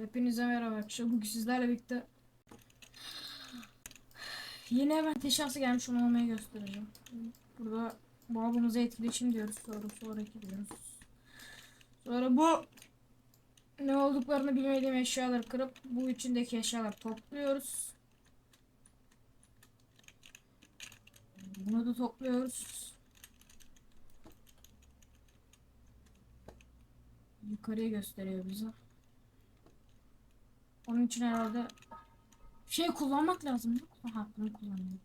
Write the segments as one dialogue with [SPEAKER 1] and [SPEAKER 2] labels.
[SPEAKER 1] Hepinize merhaba arkadaşlar. Bugün sizlerle birlikte yeni event eşyası gelmiş onu almaya göstereceğim. Burada babamıza etkileşim diyoruz. Sonra sonraki diyoruz. Sonra bu ne olduklarını bilmediğim eşyaları kırıp bu içindeki eşyaları topluyoruz. Bunu da topluyoruz. Yukarıya gösteriyor bize. Onun için herhalde şey kullanmak lazım. Ha bunu kullanıyoruz.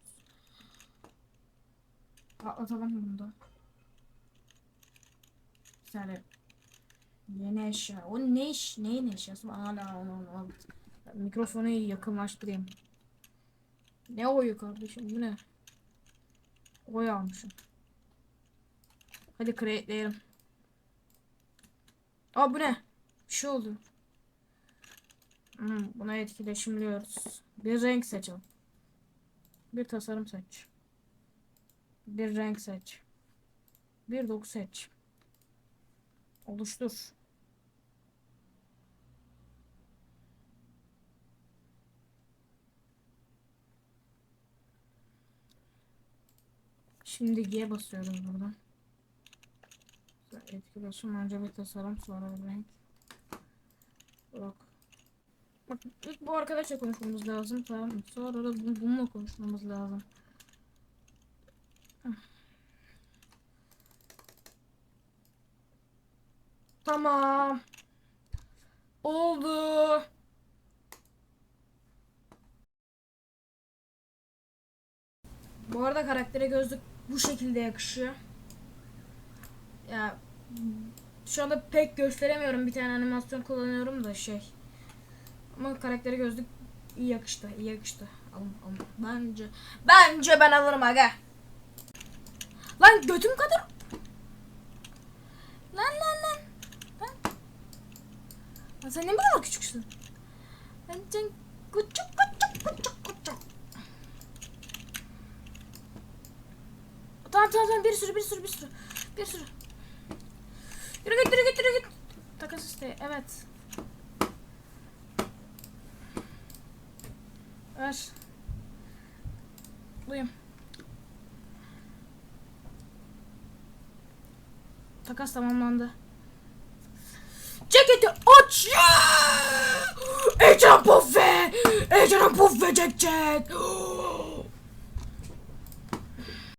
[SPEAKER 1] Patlatalım bunu da. Tane yeni eşya. O ne iş? Neyin eşyası? Hala onu onu Mikrofonu yakınlaştırayım. Ne oyu kardeşim? Bu ne? Oy almışım. Hadi crate'leyelim. Aa bu ne? Bir şey oldu. Hmm, buna etkileşimliyoruz. Bir renk seçelim. Bir tasarım seç. Bir renk seç. Bir doku seç. Oluştur. Şimdi G basıyoruz buradan. Etkileşim önce bir tasarım sonra bir renk. Bak. Bak ilk bu arkadaşla konuşmamız lazım tamam mı? Sonra da bu- bununla konuşmamız lazım. Tamam. Oldu. Bu arada karaktere gözlük bu şekilde yakışıyor. Ya şu anda pek gösteremiyorum bir tane animasyon kullanıyorum da şey. Ama karaktere gözlük iyi yakıştı, iyi yakıştı. Alın, alın. Bence, bence ben alırım aga. Lan götüm kadar. Lan lan lan. Lan. Lan sen ne kadar küçüksün. Lan sen küçük küçük küçük küçük. Tamam tamam tamam bir sürü bir sürü bir sürü. Bir sürü. Yürü git yürü git yürü git. Takas iste evet. Ver. Duyum. Takas tamamlandı. Ceketi aç! Ecem Puffe! Ecem Puffe ceket!